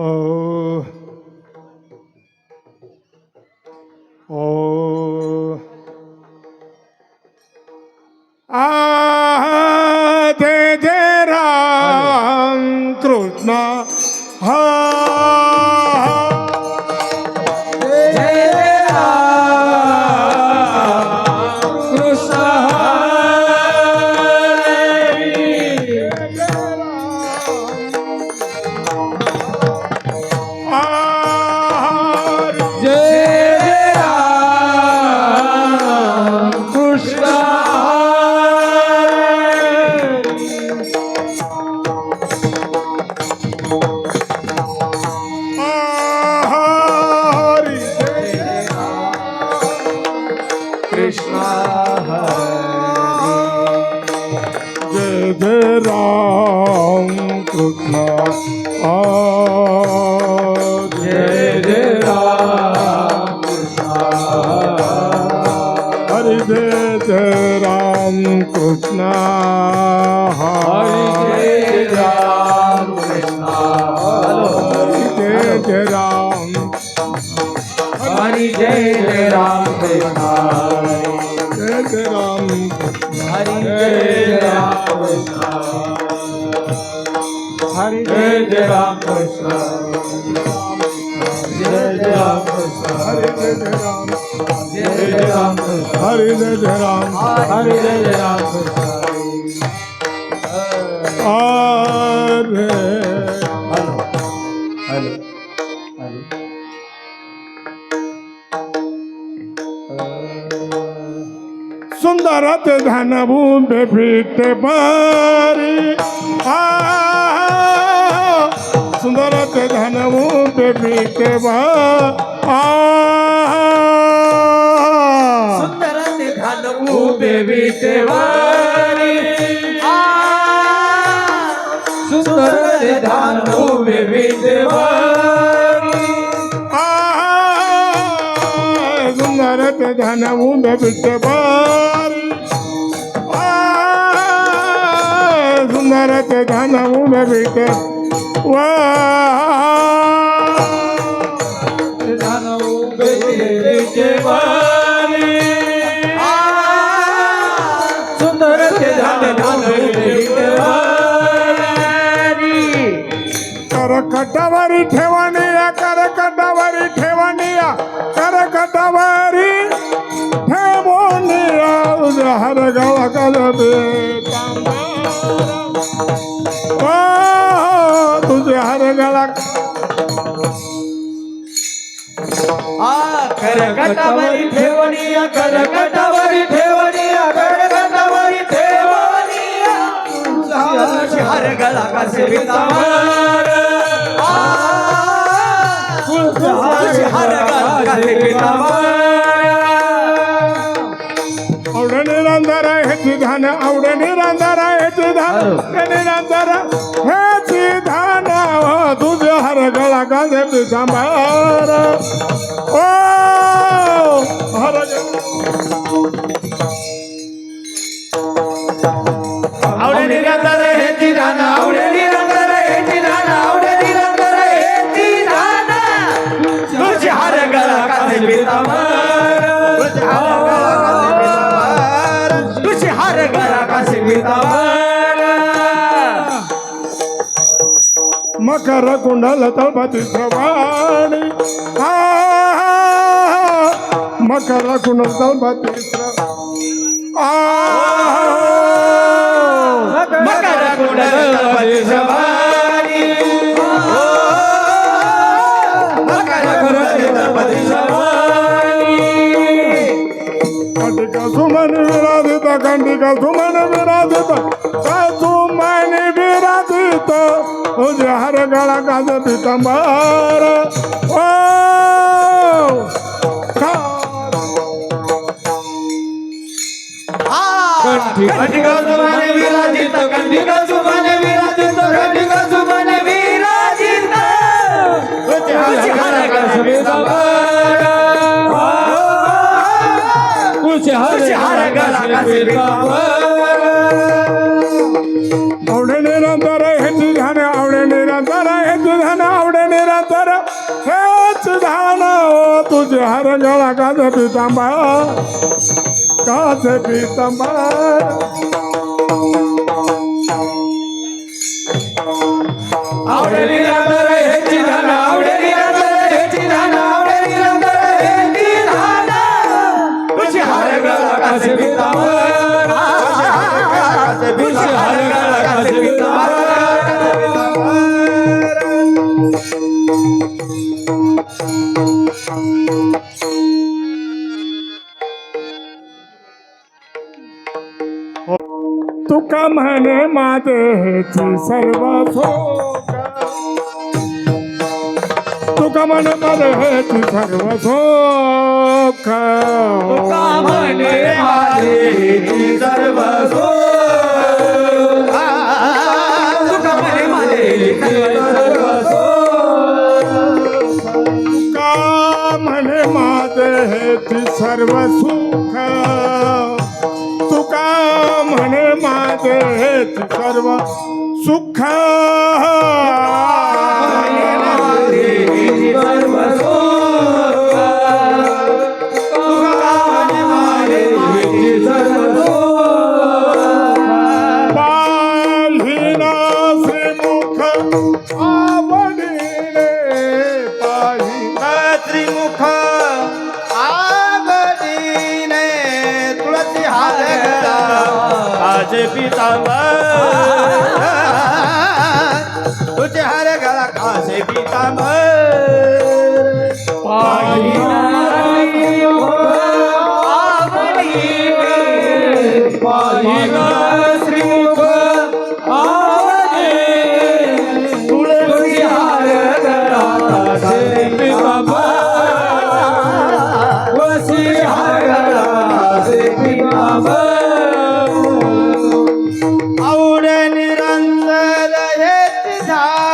ओ Ram Krishna. Hari जय जय राम जय जय हरि जय राम हरि जय जय सुंदरत धन भूमि पीठ बारी। सुंदरत धन भूमि पीठ आ सुंदर ध्यान उभे विटेवारी. सुंदर ध्यान उभे विटेवारी धन भूमि पीठ करकटावरी ठेवणीया करकटावरी कर करकटावरी ठेवणीया उद्या हर गावा कलबे तुझे हर गळा करकटावरी ठेवणीया करकटावरी ठेवणीया करकटावरी ठेवणीया तुझा हर गळा कसे पितांबर तुझा हर गळा कसे पितांबर आवड निरंतर धान आवड निरंतर हेच धान निरंतर हेच धान तुझे हर गळा कांदे पिसांबार ओ हर आवडे निरंतर हेची धान आवडे మకరకుండలతో బతిస్రవాణి మకరకుండలతో బతిస్ర మకరకుండలతో బతిస్రవాణి कंडिका सुमन विराजित कंडिका सुमन विराजित? का सुमन विराजित? तुझे हर गळा काज पितंबर ओ! खा कंठिका सुमने विराजित कंठिका निरंतर हेच ध्यान हो, तुझे हर गळा काज पितांबर काज पितांबर आवडे तुका म्हणे माझे सर्व तुका म्हणे माझे सर्व शोक तुका म्हणे माझे सर्व. तुका म्हणे माझे हेची सर्व सुख माझे हेची आज पितांबर तुझे हार गळा कासे पितांबर श्रीमुख हेच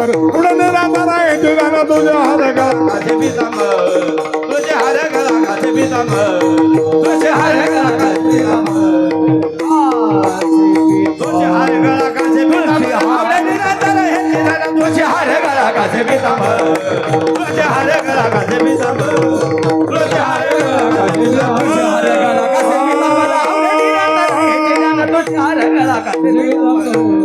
पुढे निराधार हे ध्यान तुझे हर गा काचे पितांबर तुझे हार गळा काचे पितांबर तुझे हार गळा काचे पितांबर तुझे हार गळा काचे हे निधान तुझे हार गळा काचे पितांबर तुझे हार गळा काचे पितांबर तुझे हार गळा काचे पितांबर तुझे हार गळा काचे हे निधान तुझे हार गळा काचे पितांबर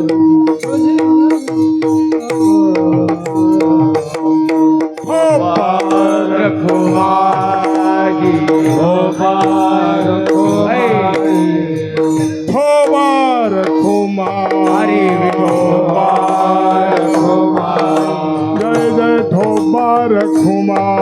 Kumar Kumar